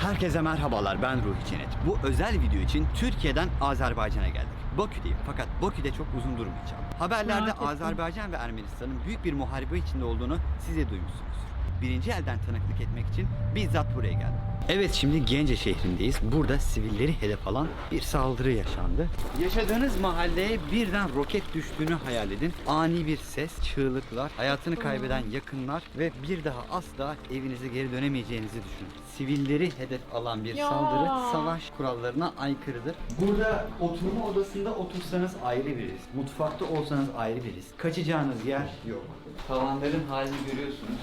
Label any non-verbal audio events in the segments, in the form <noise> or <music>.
Herkese merhabalar ben Ruhi Çenet. Bu özel video için Türkiye'den Azerbaycan'a geldik. Bakü'deyim fakat Bakü'de çok uzun durmayacağım. Haberlerde. Azerbaycan ve Ermenistan'ın büyük bir muharebe içinde olduğunu siz de duymuşsunuzdur. Birinci elden tanıklık etmek için bizzat buraya geldim. Evet şimdi Gence şehrindeyiz. Burada sivilleri hedef alan bir saldırı yaşandı. Yaşadığınız mahalleye birden roket düştüğünü hayal edin. Ani bir ses, çığlıklar, hayatını kaybeden yakınlar ve bir daha asla evinize geri dönemeyeceğinizi düşünün. Sivilleri hedef alan bir saldırı savaş kurallarına aykırıdır. Burada oturma odasında otursanız ayrı bir risk. Mutfakta olsanız ayrı bir risk. Kaçacağınız yer yok. Tavanların halini görüyorsunuz.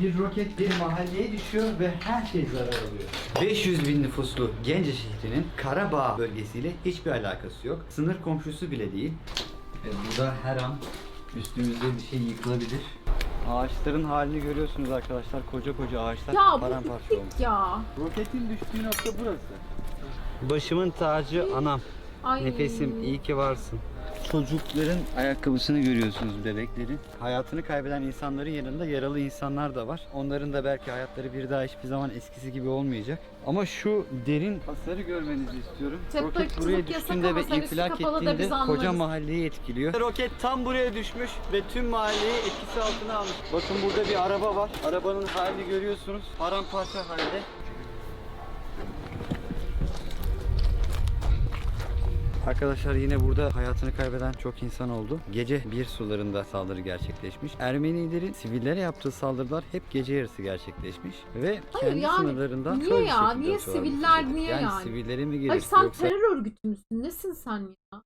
Bir roket bir mahalleye düşüyor ve her şey zarar alıyor. 500 bin nüfuslu Gence şehrinin Karabağ bölgesiyle hiçbir alakası yok. Sınır komşusu bile değil. Ve burada her an üstümüzde bir şey yıkılabilir. Ağaçların halini görüyorsunuz arkadaşlar. Koca koca ağaçlar Ya bu paramparça olmuş. bittik ya. Roketin düştüğü nokta burası. Başımın tacı anam. Ay. Nefesim iyi ki varsın. Çocukların ayakkabısını görüyorsunuz bebeklerin. Hayatını kaybeden insanların yanında yaralı insanlar da var. Onların da belki hayatları bir daha hiçbir zaman eskisi gibi olmayacak. Ama şu derin hasarı görmenizi istiyorum. Tek Roket buraya düştüğünde ve infilak ettiğinde koca mahalleyi etkiliyor. Roket tam buraya düşmüş ve tüm mahalleyi etkisi altına almış. Bakın burada bir araba var. Arabanın halini görüyorsunuz. Paramparça halde. Arkadaşlar yine burada hayatını kaybeden çok insan oldu. Gece bir sularında saldırı gerçekleşmiş. Ermenilerin sivillere yaptığı saldırılar hep gece yarısı gerçekleşmiş ve Hayır kendi yani, sınırlarından niye ya? Niye siviller, niye yani? yani? sivillere mi Ay gerek sen yoksa terör örgütü müsün? Nesin sen ya?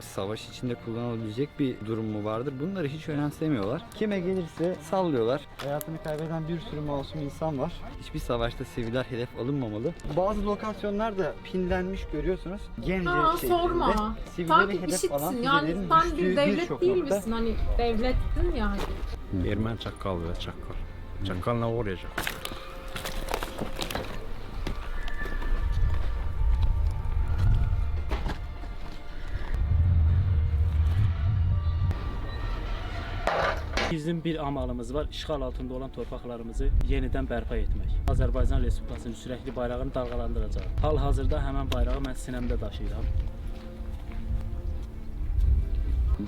Savaş içinde kullanılabilecek bir durum mu vardır? Bunları hiç önemsemiyorlar. Kime gelirse sallıyorlar. Hayatını kaybeden bir sürü masum insan var. Hiçbir savaşta siviller hedef alınmamalı. Bazı lokasyonlar da pinlenmiş görüyorsunuz. Gence Aa şehrinde sorma. sivilleri Sanki hedef alan yani füzelerin sen düştüğü bir devlet birçok değil nokta. misin? Hani devlettin yani. Erməni çaqqal və çaqqal. Çaqqal nə Bizim bir amalımız var, işğal altında olan torpaqlarımızı yenidən bərpa etmək. Azərbaycan Respublikasının sürəkli bayrağını dalğalandıracaq. Hal-hazırda həmin bayrağı mən sinəmdə daşıyıram.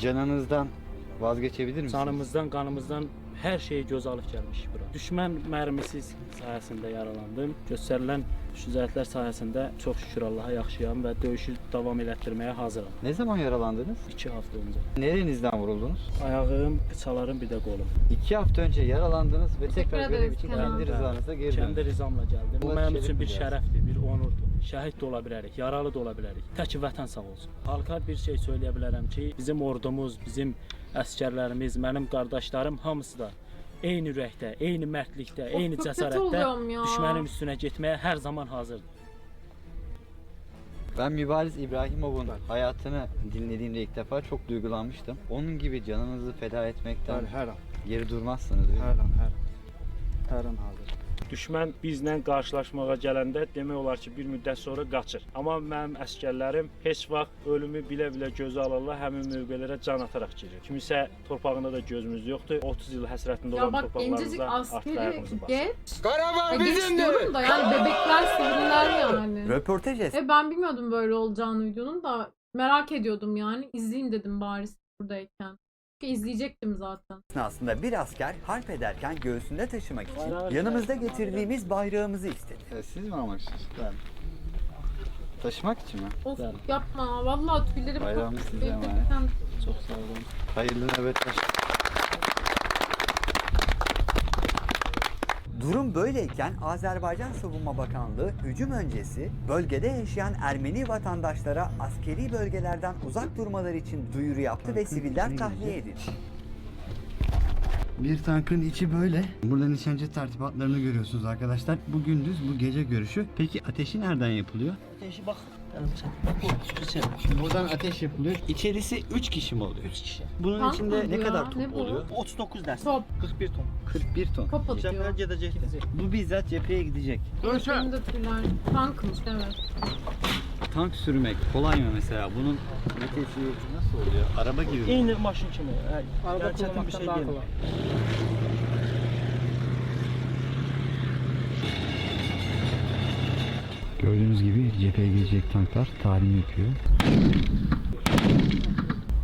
Canınızdan vazgeçebilir misiniz? Canımızdan, qanımızdan hər şey göz alıb gəlmiş bura. Düşmən mərmisi sayəsində yaralandım. Göstərilən şücaətlər sayəsində çox şükür Allaha yaxşıyam və döyüşü davam elətdirməyə hazıram. Ne zaman yaralandınız? 2 hafta öncə. Nerenizden vuruldunuz? Ayağım, qıçalarım, bir də qolum. İki hafta önce yaralandınız ve Teşekkür tekrar görev ederiz için Kenan. kendi rızanıza geri döndünüz. rizamla gəldim. Bu mənim üçün bir şərəfdir, bir onurdur. Şəhid də ola bilərik, yaralı da ola bilərik. Tək vətən sağ olsun. Halka bir şey söyləyə bilərəm ki, bizim ordumuz, bizim əskərlərimiz, mənim qardaşlarım hamısı da eyni ürəkdə, eyni mərdlikdə, Of, eyni cəsarətdə düşmənin üstünə getməyə hər zaman hazırdır. Ben Mübariz İbrahimov'un hayatını dinlediğimde ilk defa çok duygulanmıştım. Onun gibi canınızı feda etmekten Bəli, hər an, geri durmazsınız. hər an, hər an. Hər an hazır. Düşmən bizlə qarşılaşmağa gələndə demək olar ki, bir müddət sonra qaçır. Amma mənim əskərlərim heç vaxt ölümü bilə-bilə gözə alırlar, həmin mövqelərə can ataraq girir. Kimisə torpağında da gözümüz yoxdur. 30 il həsrətində olan askeri ayağımızı basır. diyorum da yani bebekler siviller yani. Röportaj es- E ben bilmiyordum böyle olacağını videonun da merak ediyordum yani. İzleyeyim dedim bari buradayken. Çünkü izleyecektim zaten. esnasında bir asker harp ederken göğsünde taşımak için Bayrağı yanımızda şey- getirdiğimiz bayrağımızı istedi. siz mi almak istiyorsunuz? Ben. Taşımak için mi? Of Ben- yapma vallahi tüylerim Bayrağımız koptu. size emanet. Çox sağ olun. Hayırlı nöbetler. Durum böyleyken Azerbaycan Savunma Bakanlığı hücum öncesi bölgede yaşayan Ermeni vatandaşlara askeri bölgelerden uzak durmaları için duyuru yaptı ve siviller tahliye edildi. Bir tankın içi böyle. Burada nişancı tertibatlarını görüyorsunuz arkadaşlar. Bu gündüz, bu gece görüşü. Peki ateşi nereden yapılıyor? Ateşi bak. Sen. Şimdi buradan ateş yapılıyor. İçerisi 3 kişi mi oluyor? 3 kişi. Bunun Tank içinde mı ne bu kadar top Ne bu? oluyor? 39 ders. top 41 ton. 41 ton. top atıyor. Cepheye gidecek. Bu bizzat cepheye gidecek. Benim de tüyler. Tankmış evet. Tank sürmek kolay mı mesela? Bunun vitesi nasıl oluyor? Araba gibi mi? Eyni maşın kimi. Yəni çətin bir şey deyil. Gördüğünüz gibi cepheye gelecek tanklar talim yapıyor.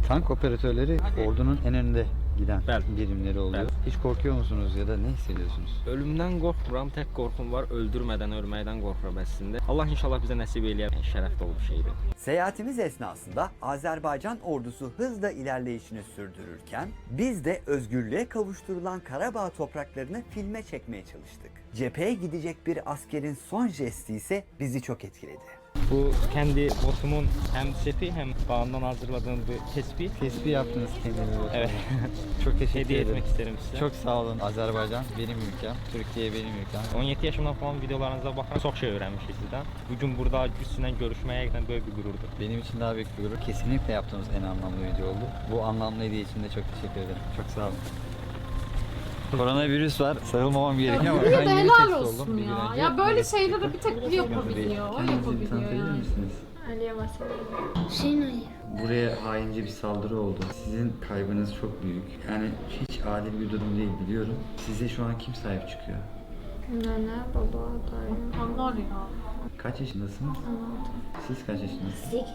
Tank operatörleri ordunun en önünde giden Bəli. birimleri oluyor. Hiç korkuyor musunuz ya da ne hissediyorsunuz? Ölümdən qorxmuram, tək qorxum var öldürmədən ölməkdən qorxuram əslində. Allah inşallah bizə nəsib eləyər. Şərəf dolu bir şeydir. Seyahatimiz esnasında Azerbaycan ordusu hızla ilerleyişini sürdürürken biz de özgürlüğe kavuşturulan Karabağ topraklarını filme çekmeye çalıştık. Cepheye gidecek bir askerin son jesti ise bizi çok etkiledi. Bu kendi botumun həm seti, həm bağından hazırladığım bir tespih. Tespih yaptınız kendinize. Evet. <laughs> Çok teşekkür Hediye ederim. etmek isterim sizə. Çok sağ olun. Azerbaycan benim ülkem. Türkiye benim ülkem. 17 yaşımdan falan videolarınıza baxıram. Çox şey öyrənmişik sizdən. Bu gün burada sizlə görüşmək həqiqətən böyük bir qürurdur. Benim için daha büyük bir gurur. Kesinlikle yaptığımız en anlamlı video oldu. Bu anlamlı hediye için de çok teşekkür ederim. Çok sağ olun. Koronavirüs var. Sarılmamam gerekiyor ama ben yeni helal test oldum olsun bir gün ya. önce. Ya böyle şeyleri bir tek bu yapabiliyor. O Kendinizi yapabiliyor tanıtabilir yani. misiniz? Aliye Vasile. Hüseyin Ali. Buraya haince bir saldırı oldu. Sizin kaybınız çok büyük. Yani hiç adil bir durum değil biliyorum. Size şu an kim sahip çıkıyor? Nene, baba, dayım. Anlar ya. Kaç yaşındasınız? Siz kaç yaşındasınız? Sekiz.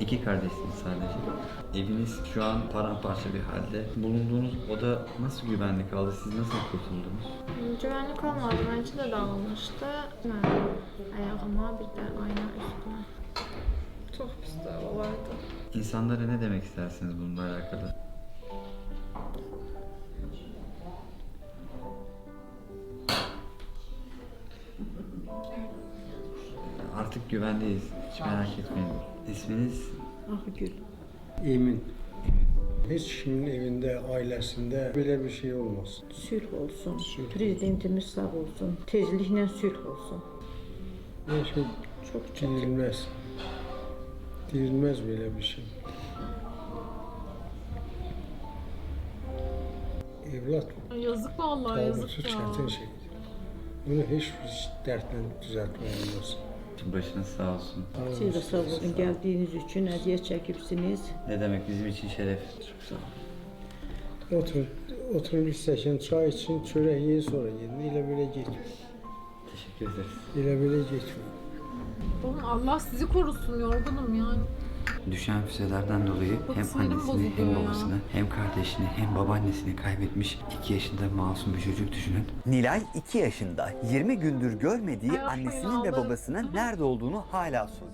İki kardeşsiniz sadece. Eviniz şu an paramparça bir halde. Bulunduğunuz oda nasıl güvenlik aldı? Siz nasıl kurtuldunuz? Güvenlik olmadı. Bence de dağılmıştı. Ben ayağıma bir de ayna üstüne. Çok pis de olardı. İnsanlara ne demek istersiniz bununla alakalı? Artık güvendeyiz. Hiç merak etmeyin. İsminiz? Emin. Heç kimin evində, ailəsində belə bir şey olmasın. Sülh olsun. Prezidentimiz sağ olsun. Tezliklə sülh olsun. Kim Çox çox. deyilməz. Deyilməz belə bir şey. Evlat Yazık vallahi yazık ki, ya. çətin şeydir. Bunu heç bir dərdlə düzəltmək Başınız sağ olsun. Siz də sağ olun. Gəldiyiniz üçün əziyyət çəkibsiniz. Ne demek bizim için şeref. Çok sağ olun. Otur, oturun bir stəkan çay için, çörək yeyin sonra yedin. Elə belə getmir. Teşekkür ederiz. Elə belə getmir. Oğlum Allah sizi korusun yorgunum yani. Düşen füzelerden dolayı hem annesini hem babasını hem kardeşini hem babaannesini kaybetmiş 2 yaşında masum bir çocuk düşünün. Nilay 2 yaşında 20 gündür görmediği annesinin ve babasının nerede olduğunu hala soruyor.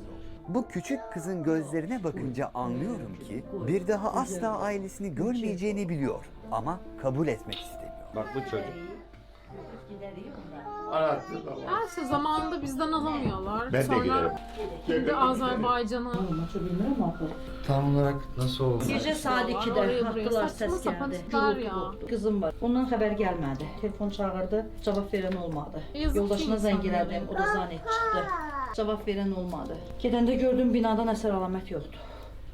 Bu küçük kızın gözlerine bakınca anlıyorum ki bir daha asla ailesini görmeyeceğini biliyor ama kabul etmek istemiyor. Bak bu çocuk. Her şey zamanında bizden alamıyorlar. Ben Sonra Şimdi Azerbaycan'a Tam olarak nasıl oldu? Gecə saat 2-də Oraya buraya saçma səs sapan gəldi. işlər Gürültü ya. qopdu. Qızım var. Ondan xəbər gəlmədi. Telefon çağırdı, cavab verən olmadı. Yazık Yoldaşına zəng insanlara. elədim, o da zanet çıxdı. Cavab verən olmadı. Gedəndə gördüm binadan əsər əlamət yoxdur.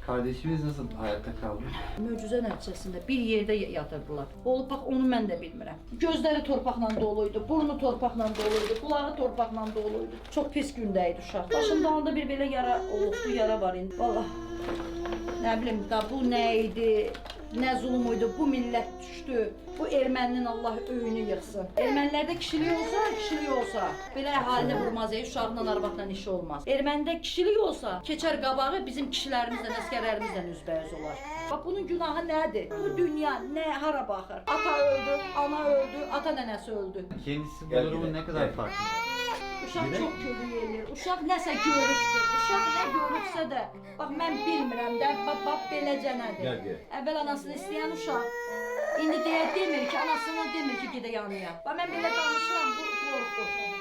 Kardeşimiz nasıl hayatta kaldı? Möcüzə nəticəsində bir yerdə yatırdılar. Olub bax onu mən də bilmirəm. Gözləri torpaqla doluydu, burnu torpaqla doluydu, qulağı torpaqla doluydu. Çox pis gündə idi uşaq. Başımda onda bir belə yara olubdu, yara var indi. Vallah. Nə bilim da bu nə idi? Nə zulm idi? Bu millət düşdü. Bu erməninin Allah öyünü yıxsın. Ermənilərdə kişilik olsa, kişilik olsa, belə əhalini vurmaz, ey, uşaqla, arvadla işi olmaz. Ermənidə kişilik olsa, keçər qabağı bizim kişilərimizlə, əskərlərimizlə üzbəüz olar. Bax bunun günahı nədir? Bu dünya nə hara baxır? Ata öldü, ana öldü, ata nənəsi öldü. Kendisi bu durumun ne kadar farkında? Uşaq çox eləyir. Uşaq nəsə görübdür. Uşaq nə görübsə də, bax mən bilmirəm də, bax, bax beləcə nədir. Əvvəl anasını istəyən uşaq indi deyə demir ki, anasını demir ki, gedə yanıya. Bax mən belə danışıram, bu qorxu.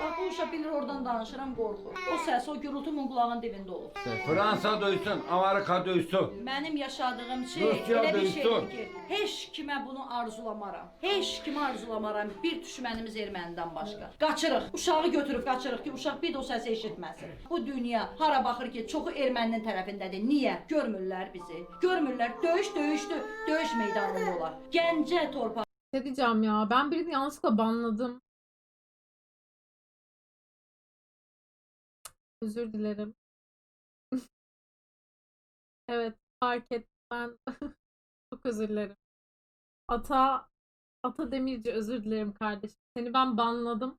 Bax bu uşaq bilir oradan danışıram, qorxu. O səs, o gürültü mun qulağının dibində olub. Fransa döysün, Amerika döysün. Mənim yaşadığım şey Rusiya elə bir döysün. şeydir ki, heç kimə bunu arzulamaram. Heç kimə arzulamaram. Bir düşmənimiz ermənidən başqa. Qaçırıq. Uşağı götürüb qaçırıq ki, uşaq bir də o səsi eşitməsin. Bu dünya hara baxır ki, çoxu erməninin tərəfindədir. Niyə? Görmürlər bizi. Görmürlər. Döyüş döyüşdü. Döyüş meydanında olar. Gəncə torpaq ne diyeceğim ya? Ben birini yanlışlıkla banladım. Özür dilerim. evet fark et. Ben <laughs> çok özür dilerim. Ata Ata Demirci özür dilerim kardeşim. Seni ben banladım.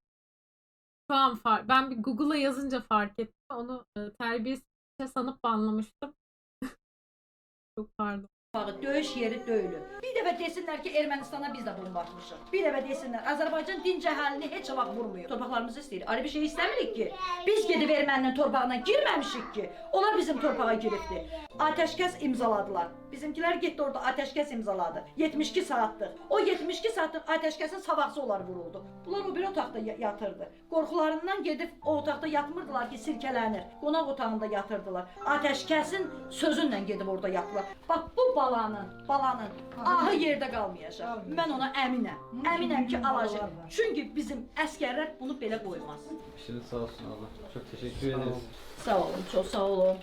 şu an fark. Ben bir Google'a yazınca fark ettim. Onu e, terbiyesiz bir şey sanıp banlamıştım. <laughs> Çok pardon. Bağı döyüş yeri döyülür. Bir dəfə desinlər ki, Ermənistana biz də bomba atmışıq. Bir dəfə desinlər, Azərbaycan din cəhəlini heç vaxt vurmuyor. Torpaqlarımızı istəyir. Ayrı bir şey istəmirik ki. Biz gedib erməninin torpağına girməmişik ki. Onlar bizim torpağa giribdi. Ateşkəs imzaladılar. Bizimkilər getdi orada ateşkəs imzaladı. 72 saatlıq. O 72 saatlıq ateşkəsin savaqsı onlar vuruldu. Bunlar o bir otaqda ya- yatırdı. Qorxularından gedib o otaqda yatmırdılar ki, sirkələnir. Qonaq otağında yatırdılar. Ateşkəsin sözünlə gedib orada yatdılar. Bax bu balanın, balanın ahı yerdə qalmayacaq. Mən ona əminəm. Əminəm ki, alacaq. Çünki bizim əskərlər bunu belə qoymaz. İşiniz sağ olsun abla. Çok teşekkür ederiz. Sağ olun, çox sağ olun.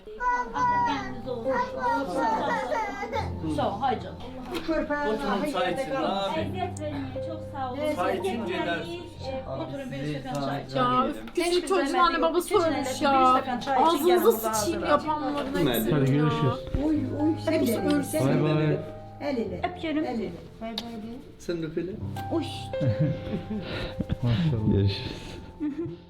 Sağ ol, hay canım. Oturun çay için abi. Eziyet vermiyor. Çok sağ olun. Çay için. Oturun bir zahmet çay. Ya küçük çocuğun anne babası ölmüş hele, ya. Ağzınıza sıçayım yapanların hepsini Hadi görüşürüz. Bay bay. Öpüyorum. Sen de böyle. Uy. <laughs> Görüşürüz. <laughs>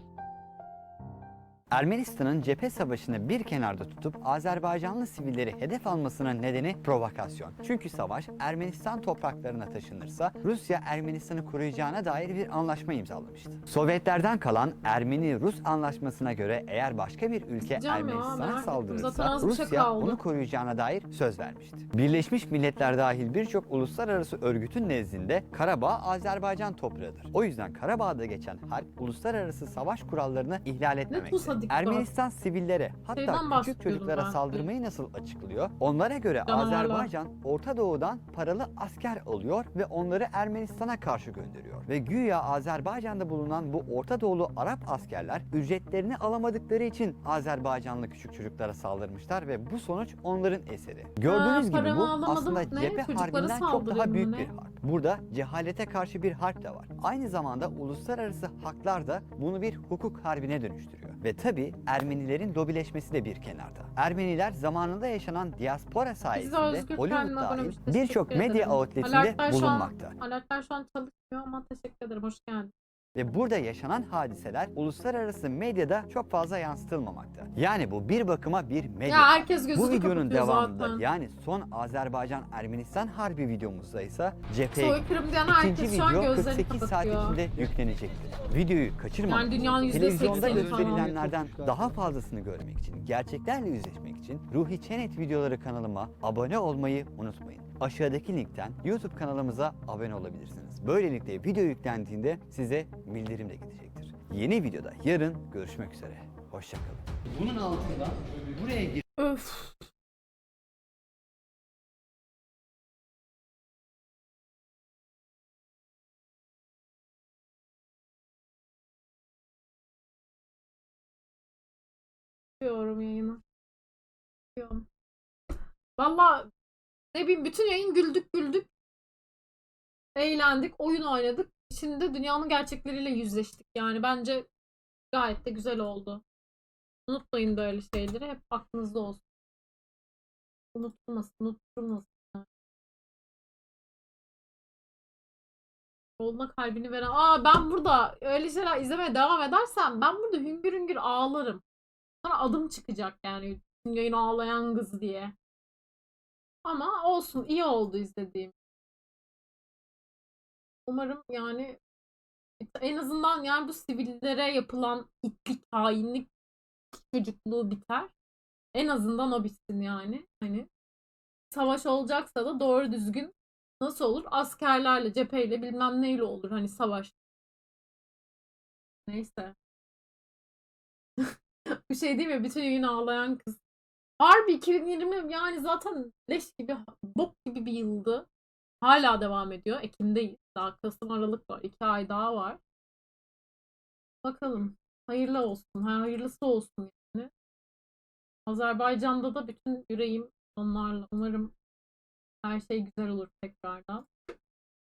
Ermenistan'ın cephe savaşını bir kenarda tutup Azerbaycanlı sivilleri hedef almasının nedeni provokasyon. Çünkü savaş Ermenistan topraklarına taşınırsa Rusya Ermenistan'ı koruyacağına dair bir anlaşma imzalamıştı. Sovyetlerden kalan Ermeni-Rus anlaşmasına göre eğer başka bir ülke Ermenistan'a saldırırsa şey Rusya kaldı. onu koruyacağına dair söz vermişti. Birleşmiş Milletler dahil birçok uluslararası örgütün nezdinde Karabağ Azerbaycan toprağıdır. O yüzden Karabağ'da geçen harp uluslararası savaş kurallarını ihlal etmemektedir. Dikkat. Ermenistan sivillere hatta Şeyden küçük çocuklara ben. saldırmayı nasıl açıklıyor? Onlara göre Canavarlar. Azerbaycan Orta Doğu'dan paralı asker alıyor ve onları Ermenistan'a karşı gönderiyor. Ve güya Azerbaycan'da bulunan bu Orta Doğulu Arap askerler ücretlerini alamadıkları için Azerbaycanlı küçük çocuklara saldırmışlar ve bu sonuç onların eseri. Gördüğünüz gibi paramı bu alamadım. aslında Ne? cephe Çocuklara harbinden çok daha büyük ne? bir harp. Burada cehalete karşı bir harp de var. Aynı zamanda uluslararası haklar da bunu bir hukuk harbine dönüştürüyor. Ve tabi Ermenilerin lobileşmesi de bir kenarda. Ermeniler zamanında yaşanan diaspora sayesinde Hollywood dahil birçok medya ederim. outletinde Alertler şu an- bulunmakta. Alertler şu an çalışmıyor ama teşekkür ederim. Hoş geldin. Ve burada yaşanan hadiseler uluslararası medyada çok fazla yansıtılmamakta. Yani bu bir bakıma bir medya. Ya herkes gözünü bu videonun devamında zaten. yani son Azerbaycan-Ermenistan harbi videomuzda ise cepheye Soykırım diyen İkinci herkes şu an video gözlerini 48 saat kapatıyor. içinde yüklenecektir. Videoyu kaçırmamak Yani dünyanın için, yüzde televizyonda sekseni falan. gösterilenlerden daha fazlasını görmek için, gerçeklerle yüzleşmek için Ruhi Çenet videoları kanalıma abone olmayı unutmayın. Aşağıdaki linkten YouTube kanalımıza abone olabilirsiniz. Böylelikle video yüklendiğinde size bildirim de gidecektir. Yeni videoda yarın görüşmek üzere. Hoşçakalın. Bunun altından buraya gir. Öf. Diyorum yayını. Diyorum. Valla ne bileyim bütün yayın güldük güldük. Eğlendik, oyun oynadık. Şimdi de dünyanın gerçekleriyle yüzleştik. Yani bence gayet de güzel oldu. Unutmayın böyle şeyleri. Hep aklınızda olsun. Unutulmasın, unutulmasın. Olma kalbini veren. Aa ben burada öyle şeyler izlemeye devam edersem ben burada hüngür hüngür ağlarım. Sonra adım çıkacak yani yayın ağlayan kız diye. Ama olsun iyi oldu izlediğim. Umarım yani en azından yani bu sivillere yapılan itlik, hainlik, çocukluğu biter. En azından o bitsin yani. Hani savaş olacaksa da doğru düzgün nasıl olur? Askerlerle, cepheyle bilmem neyle olur hani savaş. Neyse. <laughs> Bu şey değil mi? Bütün yayın ağlayan kız. Harbi 2020 yani zaten leş gibi, bok gibi bir yıldı. Hala devam ediyor. Ekim'deyiz. Daha Kasım Aralık var. iki ay daha var. Bakalım. Hayırlı olsun. Hayırlısı olsun yani. Azerbaycan'da da bütün yüreğim onlarla. Umarım her şey güzel olur tekrardan.